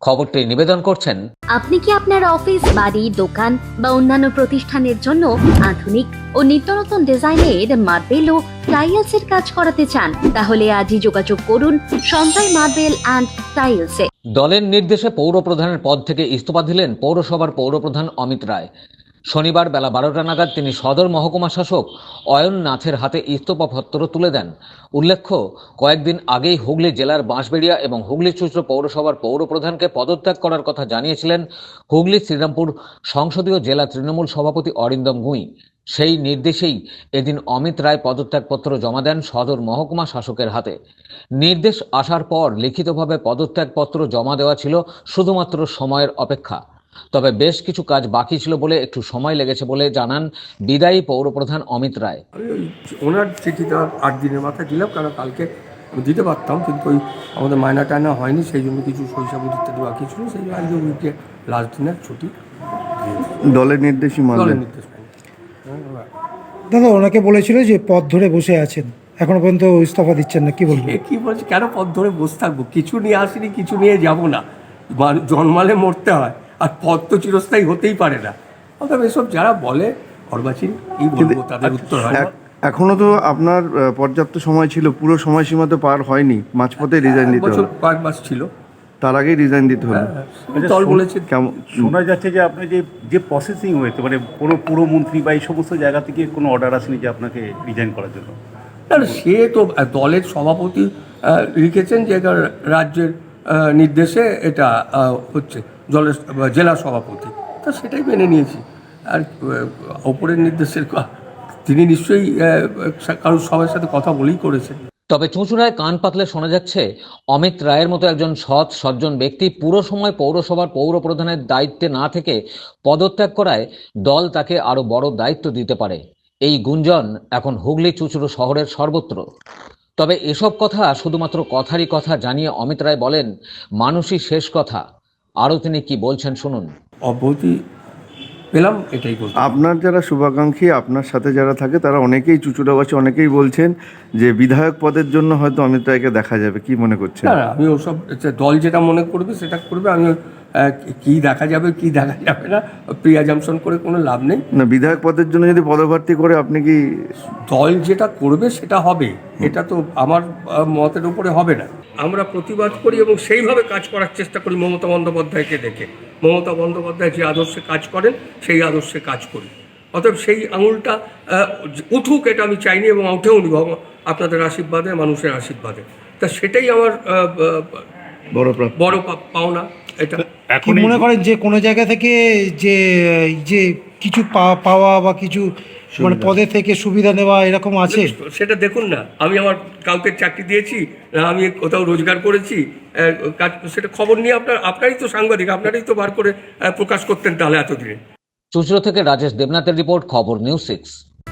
খবরটি নিবেদন করছেন আপনি কি আপনার অফিস বাড়ি দোকান বা অন্যান্য প্রতিষ্ঠানের জন্য আধুনিক ও নিত্যনতন ডিজাইনের মার্বেল ও টাইলস এর কাজ করাতে চান? তাহলে আজই যোগাযোগ করুন সঞ্জয় মার্বেল অ্যান্ড টাইলসে। দলের নির্দেশে পৌর প্রধানের পদ থেকে ইস্তফা দিলেন পৌরসভার পৌরপ্রধান অমিত রায়। শনিবার বেলা বারোটা নাগাদ তিনি সদর মহকুমা শাসক অয়ন নাথের হাতে ইস্তফাপত্র তুলে দেন। উল্লেখ্য, কয়েকদিন আগেই হুগলি জেলার বাঁশবেড়িয়া এবং হুগলি চুচড়ো পৌরসভার পৌরপ্রধানকে পদত্যাগ করার কথা জানিয়েছিলেন হুগলি শ্রীরামপুর সংসদীয় জেলা তৃণমূল সভাপতি অরিন্দম গুঁই। সেই নির্দেশেই এদিন অমিত রায় পদত্যাগপত্র জমা দেন সদর মহকুমা শাসকের হাতে। নির্দেশ আসার পর লিখিতভাবে পদত্যাগপত্র জমা দেওয়া ছিল শুধুমাত্র সময়ের অপেক্ষা। তবে বেশ কিছু কাজ বাকি ছিল বলে একটু সময় লেগেছে বলে জানান বিদায়ী পৌরপ্রধান অমিত রায়। আমি ওই ওনার চিঠিটা আট দিনের মাথায় দিলাম কারণ কালকে আমি দিতে পারতাম কিন্তু ওই আমাদের মায়না টায়না হয়নি সেই জন্য কিছু শৈশব ইত্যাদি বাকি ছিল সেই জন্য আজকে উইকে লাস্ট দিনের ছুটি দলের নির্দেশই দলের নির্দেশ দাদা ওনাকে বলেছিল যে পথ ধরে বসে আছেন এখনও পর্যন্ত ইস্তফা দিচ্ছেন না কি বলবেন? এ কী বলছে? কেন পথ ধরে বসে থাকব? কিছু নিয়ে আসিনি কিছু নিয়ে যাব না। বা- জন্মালে মরতে হয়। আর পথ তো চিরস্থায়ী হতেই পারে না। অর্থাৎ এসব যারা বলে অর্বাচীন কি বলব তাদের উত্তর হয় এখনও তো আপনার পর্যাপ্ত সময় ছিল পুরো সময়সীমা তো পার হয়নি মাঝপথে রিজাইন দিতে বছর হলো কয়েক মাস ছিল। তার আগেই রিজাইন দিতে হলো হ্যাঁ, দল বলেছে কেমন শোনা যাচ্ছে যে আপনি যে যে প্রসেসিং হয়েছে মানে কোনো পুরো পুরমন্ত্রী বা এই সমস্ত জায়গা থেকে কোনো অর্ডার আসেনি যে আপনাকে রিজাইন করার জন্য? না সে তো দলের সভাপতি আহ, লিখেছেন যে এটা রাজ্যের নির্দেশে এটা হচ্ছে। আহ, জেলা সভাপতি। তো সেটাই মেনে নিয়েছি। আর ওপরের নির্দেশের তিনি নিশ্চয়ই কারোর সবার সাথে কথা বলেই করেছেন তবে চুঁচুড়ায় কান পাতলে শোনা যাচ্ছে অমিত রায়ের মতো একজন সৎ সজ্জন ব্যক্তি পুরো সময় পৌরসভার পৌরপ্রধানের দায়িত্বে না থেকে পদত্যাগ করায় দল তাকে আরও বড় দায়িত্ব দিতে পারে। এই গুঞ্জন এখন হুগলি চুঁচুড়ো শহরের সর্বত্র। তবে এসব কথা শুধুমাত্র কথারই কথা জানিয়ে অমিত রায় বলেন মানুষই শেষ কথা। আরও তিনি কি বলছেন শুনুন। অব্যাহতি পেলাম এটাই বলতে আপনার যারা শুভাকাঙ্ক্ষী আপনার সাথে যারা থাকে তারা অনেকেই চুচুড়াবাসী অনেকেই বলছেন যে বিধায়ক পদের জন্য হয়তো অমিত রায়কে দেখা যাবে। কি মনে করছেন? না না আমি ওসব যে দল যেটা মনে করবে সেটা করবে। আমি আহ, কি দেখা যাবে কি দেখা যাবে না প্রিয়া জামশন করে কোনো লাভ নেই। না বিধায়ক পদের জন্য যদি পদপ্রার্থী করে আপনি কি দল যেটা করবে সেটা হবে। এটা তো আমার আহ, মতের উপরে হবে না। আমরা প্রতিবাদ করি এবং সেইভাবে কাজ করার চেষ্টা করি মমতা বন্দ্যোপাধ্যায়কে দেখে। মমতা বন্দ্যোপাধ্যায় যে আদর্শে কাজ করেন সেই আদর্শে কাজ করি। অতএব সেই আঙুলটা উঠুক এটা আমি চাইনি এবং উঠেও নি আপনাদের আশীর্বাদে মানুষের আশীর্বাদে। তা সেটাই আমার বড় বড় পা- পাওনা এটা। এখন মনে করেন যে কোনো জায়গা থেকে যে যে কিছু পা- পাওয়া বা কিছু মানে পদে থেকে সুবিধা নেওয়া এরকম আছে? সেটা দেখুন না। আমি আমার কাউকে চাকরি দিয়েছি না আমি কোথাও রোজগার করেছি সেটা খবর নিয়ে আপনার আপনারই তো সাংবাদিক আপনারই তো বার করে প্রকাশ করতেন তাহলে এতদিনে। চুঁচুড়ো থেকে রাজেশ দেবনাথের রিপোর্ট খবর নিউজ সিক্স।